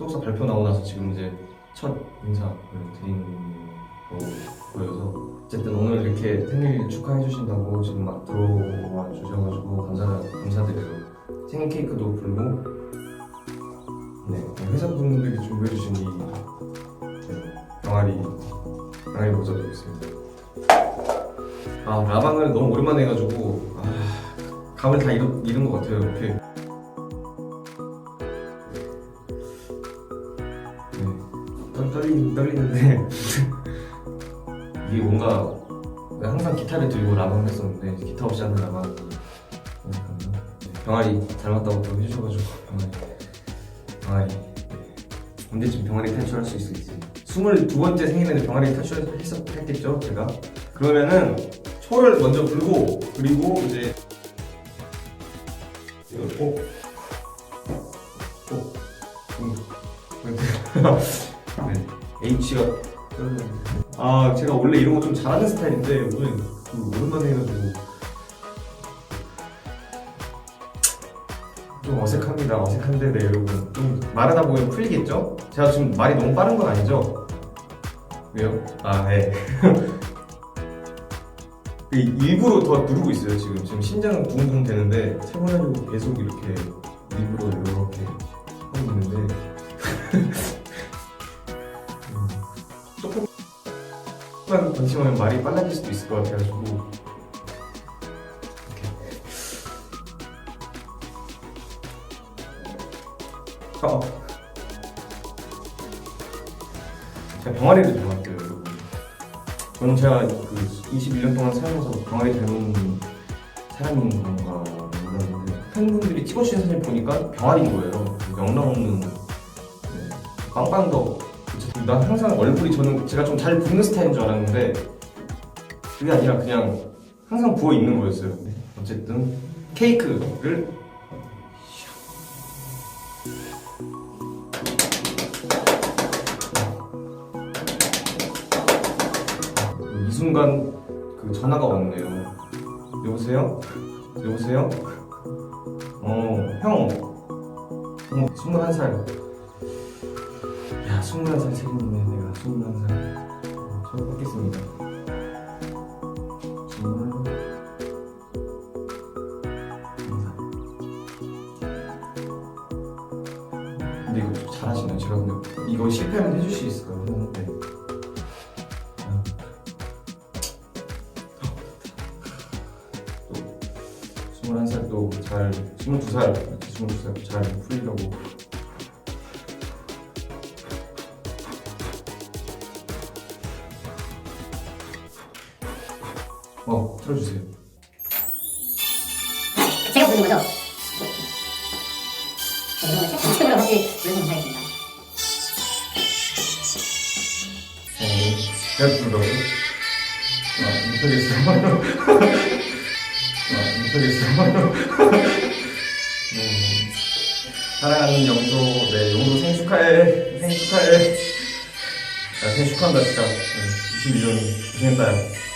소속사 발표 나오고 나서 지금 이제 첫 인사를 드리는 거 보여서 어쨌든 오늘 이렇게 생일 축하해 주신다고 지금 막 들어와 주셔가지고 감사 감사드려요. 생일 케이크도 불고 네 회사 분들이 준비해 주신 이 네, 병아리 병아리 모자도 있습니다. 아 라방을 너무 오랜만에 해가지고 아, 감을 다 잃은 것 같아요 이렇게 떨, 떨리, 떨리는데 이게 뭔가 항상 기타를 들고 라방을 했었는데 기타 없이 하는. 네, 병아리 닮았다고 또 해주셔가지고 병아리 병아리 언제쯤 병아리 탈출할 수 있을지 22번째 생일에는 병아리 탈출했었겠죠 제가 그러면은 초를 먼저 불고 그리고 이제 이걸 꼭 꼭. 음. 네. H가 아 제가 원래 이런 거 좀 잘하는 스타일인데 오늘 그 오랜만에 해가지고 좀 어색합니다 어색한데 네 여러분 좀 말하다 보면 풀리겠죠? 제가 지금 말이 너무 빠른 건 아니죠? 왜요? 아 네. 이- 일부러 더 누르고 있어요 지금 지금 심장은 두근두근 되는데 차분하려고 계속 이렇게 일부러 이렇게 하고 있는데 조금만 방심하면 말이 빨라질 수도 있을 것 같아가지고 이렇게 어. 제가 병아리를 닮았대요 여러분 저는 제가 그 21년 동안 살면서 병아리 닮은 사람인 건가 몰랐는데 팬분들이 찍어주신 사진 보니까 병아리인 거예요. 영락 없는 네, 빵빵더. 난 항상 얼굴이 저는 제가 좀 잘 붓는 스타일인 줄 알았는데 그게 아니라 그냥 항상 부어 있는 거였어요. 네, 어쨌든 케이크를 이 순간 그 전화가 왔네요. 여보세요? 여보세요? 어, 형. 어, 21살. 야, 21살 책임이네, 내가. 21살. 어, 처음 뵙겠습니다. 정말. 감사. 근데 이거 좀 잘하시네요. 제가 근데 이거 실패하면 해줄 수 있을까요? 네. 아. 21살도 잘, 22살, 22살 잘 풀리려고. 틀어주세요. 제가 부르는 거죠? 최초로 혹시 부르는 감사했습니다. 어, 제가 부르라고요? 아, 못하겠어요. 아, 못하겠어요. 음, 사랑하는 영도, 네, 영도 생일 축하해. 생일 축하해. 아, 생일 축하한다, 진짜. 네, 21년 고생했다, 야.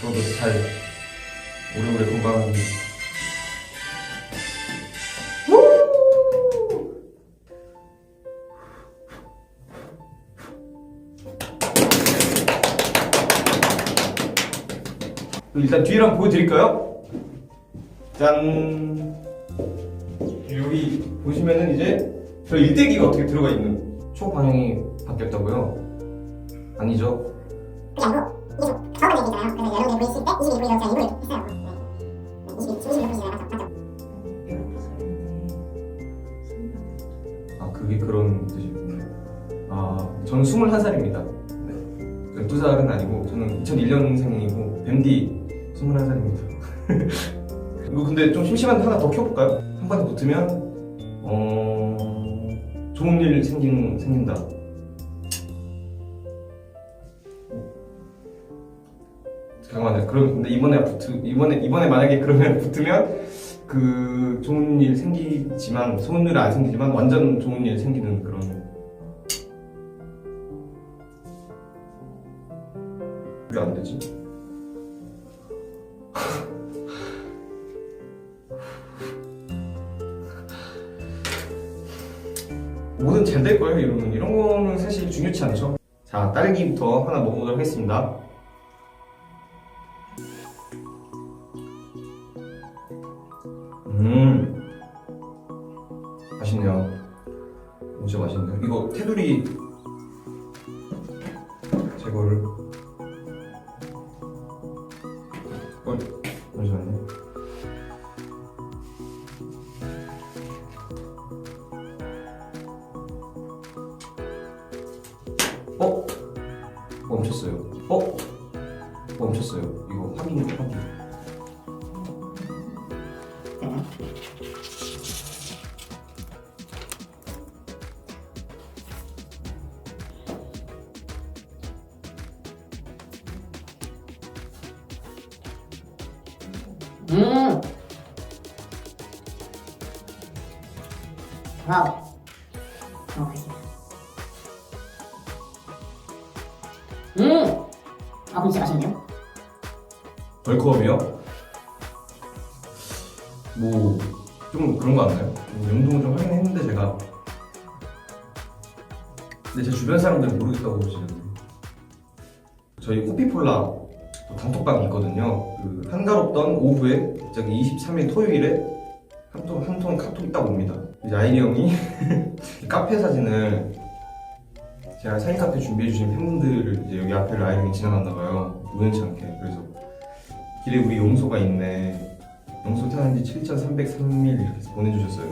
앞으로도 잘, 오래오래 건강하게. 일단 뒤를 한번 보여드릴까요? 짠 여기 보시면은 이제 저 일대기가 어떻게 들어가 있는 초 방향이 바뀌었다고요? 아니죠? 22분이라고 제가 입을 했어요. 네. 22, 22분이잖아요. 맞죠? 맞죠? 아 그게 그런 뜻이군요 아 저는 21살입니다 네. 12살은 아니고 저는 2001년생이고 밴디 21살입니다 이거 근데 좀 심심한데 하나 더 켜볼까요? 한 번에 붙으면 어... 좋은 일 생긴, 생긴다 잠깐만요. 그럼 근데 이번에 붙 이번에 이번에 만약에 그러면 붙으면 그 좋은 일 생기지만 일안 생기지만 완전 좋은 일 생기는 그런 왜 안 되지? 뭐든 잘 될 거예요 이러면 이런 거는 사실 중요치 않죠 자 딸기부터 하나 먹어보도록 하겠습니다 제 음. 와우. 음. 아, 진짜 맛있는데요? 벌크업이요? 뭐, 좀 그런 거 같나요? 영동을 좀 하긴 했는데, 제가. 근데 제 주변 사람들은 모르겠다고 그러시는데. 저희 호피폴라 단톡방이 있거든요. 그 한가롭던 오후에 갑자기 23일 토요일에 한 통, 한 통 카톡이 딱 옵니다. 이제 아이리 형이 카페 사진을 제가 사인 카페 준비해 주신 팬분들을 이제 여기 앞에를 아이리 형이 지나갔나 봐요. 우연치 않게. 그래서 길에 우리 용소가 있네. 용소 태어난 지 7,303일 이렇게 보내주셨어요.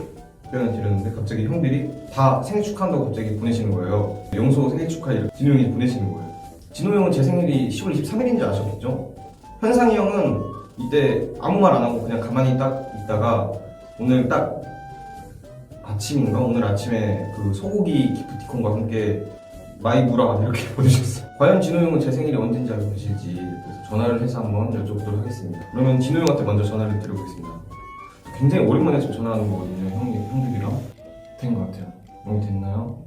표현을 드렸는데 갑자기 형들이 다 생일 축하한다고 갑자기 보내시는 거예요. 용소 생일 축하 이렇게 진호 형이 보내시는 거예요. 진호 형은 제 생일이 10월 23일인 줄 아셨겠죠? 현상이 형은 이때 아무 말 안 하고 그냥 가만히 딱 있다가 오늘 딱 아침인가? 오늘 아침에 그 소고기 기프티콘과 함께 마이 무라 이렇게 보내셨어요. 과연 진호 형은 제 생일이 언제인지 알고 계실지 그래서 전화를 해서 한번 여쭤보도록 하겠습니다. 그러면 진호 형한테 먼저 전화를 드려보겠습니다. 굉장히 오랜만에 지금 전화하는 거거든요. 형, 형들이랑. 된 것 같아요. 여기 됐나요?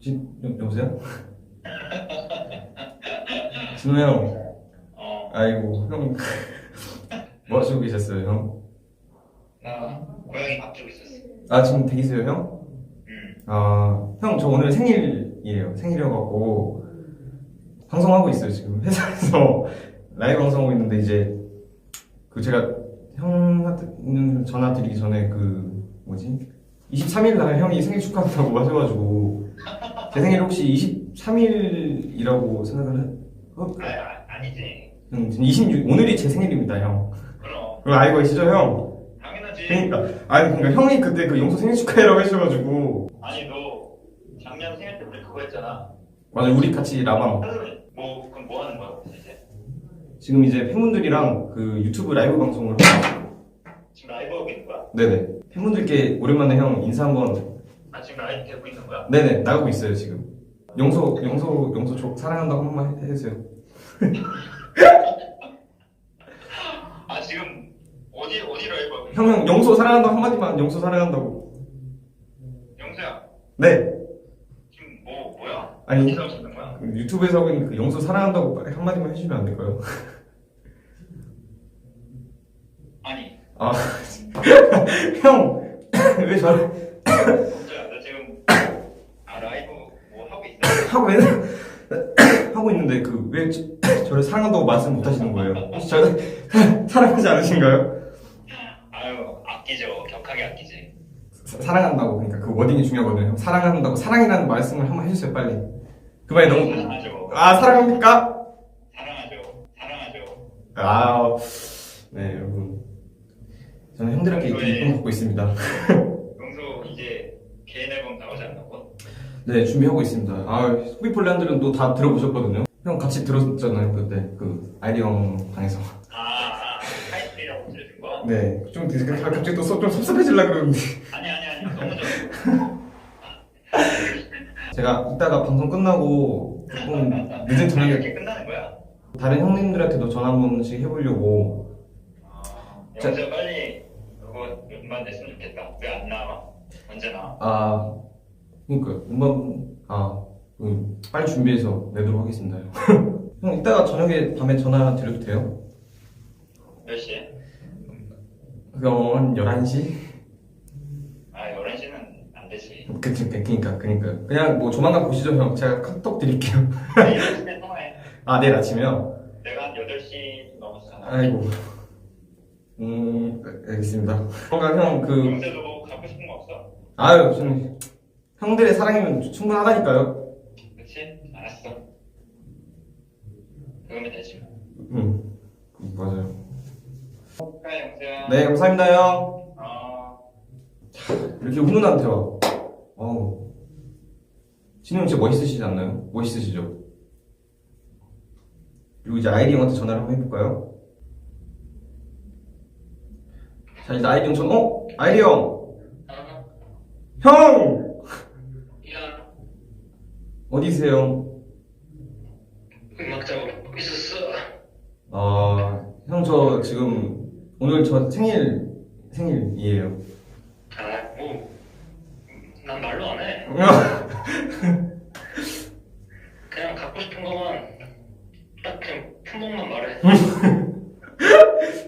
지, 여, 여보세요? 진호 형. 어, 아이고, 형. 뭐 하시고 계셨어요, 형? 나 고양이 밥 주고 있었어. 아, 지금 되겠어요, 형? 응. 아, 형, 저 오늘 생일이에요. 생일이어갖고, 방송하고 있어요, 지금. 회사에서 라이브 방송하고 있는데, 이제, 그 제가 형한테 전화 드리기 전에 그, 뭐지? 23일 날 형이 생일 축하한다고 하셔가지고, 제 생일 혹시 23일이라고 생각을 해? 어? 아, 아, 아니지. 형, 26, 오늘이 제 생일입니다, 형. 그럼 알고 계시죠, 형? 당연하지. 그러니까, 아니, 그러니까 형이 그때 그 용서 생일 축하해라고 하셔가지고, 아니 너 작년 생일 때 우리 그거 했잖아. 맞아, 우리 같이 라방. 뭐 그럼 뭐 하는 거야 이제? 지금 이제 팬분들이랑 그 유튜브 라이브 방송을 하고 지금 라이브 하고 있는 거야? 네네 팬분들께 오랜만에 형 인사 한번 아 지금 라이브 되고 있는 거야? 네네 나가고 있어요 지금 용서 용서 용서 저 사랑한다고 한 번만 해- 해주세요 아 지금 어디 어디 라이브 하고 있는 형형 용서 사랑한다고 한마디만 용서 사랑한다고? 영수야 네 지금 뭐 뭐야? 아니. 어디서 거야? 그 유튜브에서 하고 있는 그 용서 사랑한다고 빨리 한마디만 해주면 안 될까요? 아니 형왜 저를 영수야 너 지금 아 라이브 뭐 하고? 하고 있는 하고 있는데 그 왜 저를 사랑한다고 말씀 못 하시는 거예요? 혹시 저를 사랑하지 않으신가요? 아유 아끼죠 격하게 아끼지. 사- 사랑한다고 그러니까 그 워딩이 중요하거든요. 사랑한다고 사랑이라는 말씀을 한번 해주세요 빨리. 그 말이 너무 사랑하죠. 아 사랑합니까? 사랑하죠. 사랑하죠. 아, 네 여러분 저는 형들한테 이렇게 이쁨 받고 있습니다. 영수 이제 개인 앨범 나오지 않나고? 네 준비하고 있습니다. 아 소비폴란들은 또다 들어보셨거든요. 형 같이 들었잖아요 그때 그 아이리 형 방에서. 아, 아 하이스리라고 들려준 거? 네, 좀 되게 갑자기 또 섭- 좀 섭섭해질라 그러는데 아니 아니 아니 너무 좋아. 제가 이따가 방송 끝나고 조금 늦은 저녁에 이렇게 끝나는 거야? 다른 형님들한테도 전화 한 번씩 해보려고 자- 영수 빨리 그거 냈으면 좋겠다. 왜 안 나와? 언제 나와? 아, 그러니까 음반 아 음, 빨리 준비해서 내도록 하겠습니다. 형 이따가 저녁에 밤에 전화 드려도 돼요? 몇 시에? 그럼 한 11시? 아 11시는 안 그, 그, 그니까 그니까 그냥 뭐 조만간 보시죠 형 제가 카톡 드릴게요 내일 아침에 통화해. 아 내일 아침에요? 내가 한 8시 넘었잖아. 아이고 음 알겠습니다 뭔가 형그 영세도 갖고 싶은 거 없어? 아유 좀 형들의 사랑이면 충분하다니까요 그치? 알았어. 그러면 되지. 음 맞아요 영세야. 네 감사합니다 형 어. 이렇게 훈훈한 대화 어우 진우 형 진짜 멋있으시지 않나요? 멋있으시죠? 그리고 이제 아이리 형한테 전화를 한번 해볼까요? 자 이제 아이리 형 전.. 어? 아이리 형! 아, 형! 야, 어디세요? 음악 작업하고 있었어. 아, 형 저 지금 오늘 저 생일 생일이에요. 아, 뭐, 난 말로 안 해. 그냥 갖고 싶은 거만 딱 그냥 품목만 말해.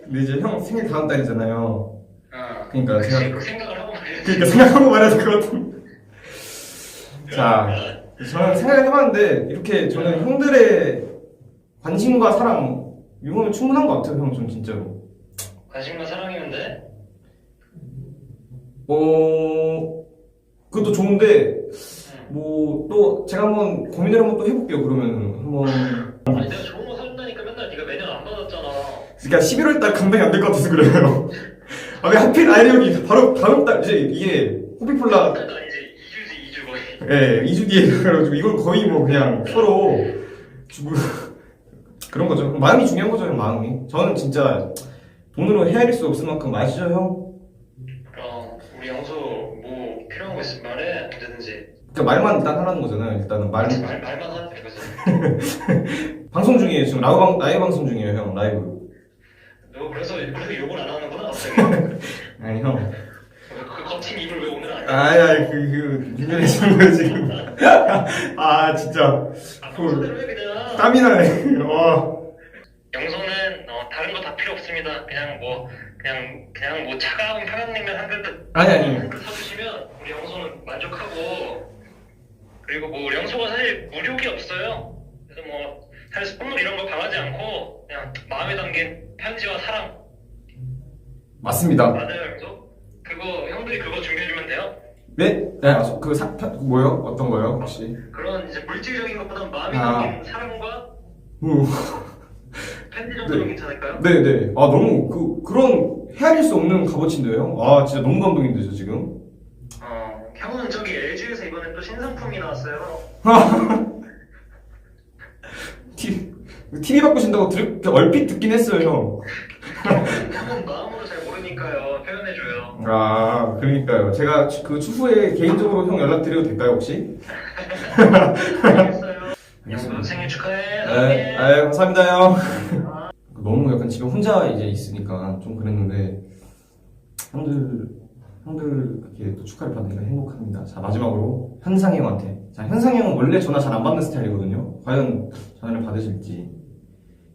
근데 이제 형 생일 다음 달이잖아요. 어. 그러니까 그치, 제가 그 생각을 하고 말해. 그러니까 생각하고 말해서 그렇던. 자, 저는 생각을 해봤는데 이렇게 저는 형들의 관심과 사랑 이거면 충분한 것 같아요, 형. 전 진짜로. 관심과 사랑이면 돼? 어, 그것도 좋은데 응. 뭐또 제가 한번 고민을 한번 또 해볼게요. 그러면 한번. 아니 내가 좋은 거 사준다니까 맨날 네가 매년 안 받았잖아. 그러니까 11월 달 감당이 안 될 것 같아서 그래요. 아, 왜 하필 아이리 형이 바로 다음 달, 이제 이게 호피폴라, 나 이제 2주지 2주 거의. 예, 2주 뒤에 그래가지고 이걸 거의 뭐 그냥 서로 주고, 그런 거죠. 마음이 중요한 거죠, 형, 마음이. 저는 진짜 돈으로 헤아릴 수 없을 만큼 아시죠, 형? 어, 우리 영수 뭐 필요한 거 있으면 말해 언제든지. 그러니까 말만 일단 하라는 거잖아요. 일단은 말, 말 말만 하는 거지. 방송 중이에요. 지금 라이브, 방, 라이브 방송 중이에요, 형, 라이브. 너 그래서 그래서 욕을 안 하는구나 갑자기. 아니, 형. 그 거친 입을 왜? 아이, 아이, 그, 그, 유명해진 거예요, 지금. 아, 진짜. 아, 해 그냥. 땀이 나네. 와. 영소는 어, 다른 거 다 필요 없습니다. 그냥 뭐 그냥 그냥 뭐 차가운 평양냉면 한 그릇 아니, 아니. 한 그릇 사주시면 우리 영소는 만족하고 그리고 뭐 우리 영소가 사실 무력이 없어요. 그래서 뭐 사실 선물 이런 거 바라지 않고 그냥 마음에 담긴 편지와 사랑 맞습니다. 맞아요 영소? 그거 형들이 그거 준비해주면 돼요. 네? 네, 아, 저- 그 사, 타- 뭐요? 어떤 거요, 혹시? 그런 이제 물질적인 것보다 마음에 아. 담긴 사랑과 음, 편지 정도는 네. 괜찮을까요? 네 네. 아, 너무, 그, 그런, 헤아릴 수 없는 값어치인데요? 아, 진짜 너무 감동인데, 저 지금. 어, 형은 저기 LG에서 이번에 또 신상품이 나왔어요. 티, TV 바꾸신다고 들, 얼핏 듣긴 했어요, 형은 마 아, 그러니까요. 제가 추- 그 추후에 개인적으로 형 연락드려도 될까요, 혹시? 알겠어요. 영수 생일 축하해. 네, 사랑해. 아유, 감사합니다, 형. 너무 약간 집에 혼자 이제 있으니까 좀 그랬는데, 형들, 형들 이렇게 또 축하를 받으니까 행복합니다. 자, 마지막으로 현상이 형한테. 자, 현상이 형은 원래 전화 잘 안 받는 스타일이거든요. 과연 전화를 받으실지.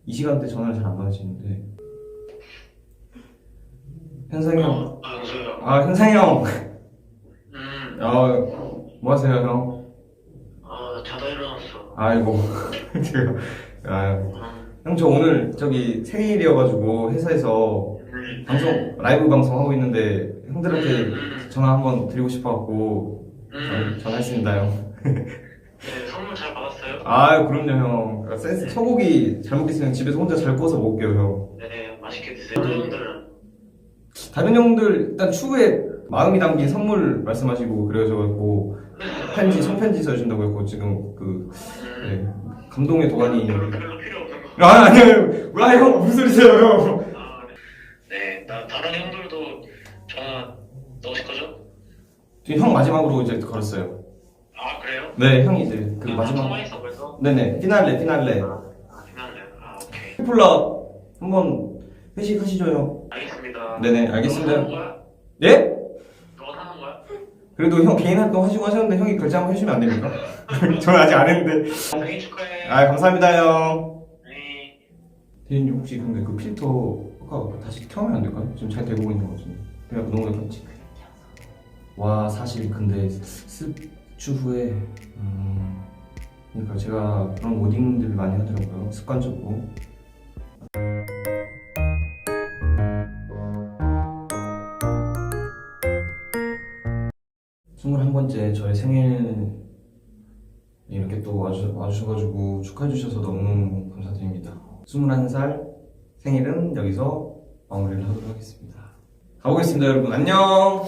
이 시간대 전화를 잘 안 받으시는데. 현상이 형. 어, 영수야. 아, 현상이 형. 음, 아, 뭐 하세요, 형? 아, 자다 일어났어. 아이고. 제가, 아, 음, 형, 저 오늘 저기 생일이어가지고 회사에서 음, 방송, 라이브 방송 하고 있는데 형들한테 음, 전화 한번 드리고 싶어갖고 음. 전- 전화했습니다, 형. 네, 선물 잘 받았어요? 아, 그럼요, 형. 아, 센스, 소고기 잘 먹겠으면 집에서 혼자 잘 구워서 먹을게요, 형. 네, 맛있게 드세요. 여러분들은 다른 형들 일단 추후에 마음이 담긴 선물 말씀하시고 그래가지고 편지, 손편지 써주신다고 했고 지금 그, 음, 네, 감동의 도가니. 아, 아니에요. 와, 형, 무슨 소리세요, 형. 아, 네, 나 다른 형들도 전화 넣으실 거죠? 지금 형 마지막으로 이제 걸었어요. 아, 그래요? 네, 형이 이제 그 마지막. 통화 있어 벌써? 네네, 피날레, 피날레. 아, 괜찮네요. 아, 오케이. 폴라 한번 회식하시죠, 형. 알겠습니다. 네네, 너 알겠습니다. 예? 너 사는 거야? 그래도 형 개인 활동 하시고 하셨는데 형이 결제 한번 해주시면 안 됩니까? 저는 아직 안 했는데. 생일 축하해. 아, 감사합니다, 형. 네. 대리님 혹시 근데 그 필터 아까 다시 켜면 안 될까요? 지금 잘 되고 있는 거 같은데. 그냥 너무 약간 지- 와 사실 근데 습주 후에 음, 그러니까 제가 그런 오딩들을 많이 하더라고요 습관적으로 또 와주, 와주셔가지고 축하해주셔서 너무너무 감사드립니다. 21살 생일은 여기서 마무리를 하도록 하겠습니다. 가보겠습니다 여러분. 안녕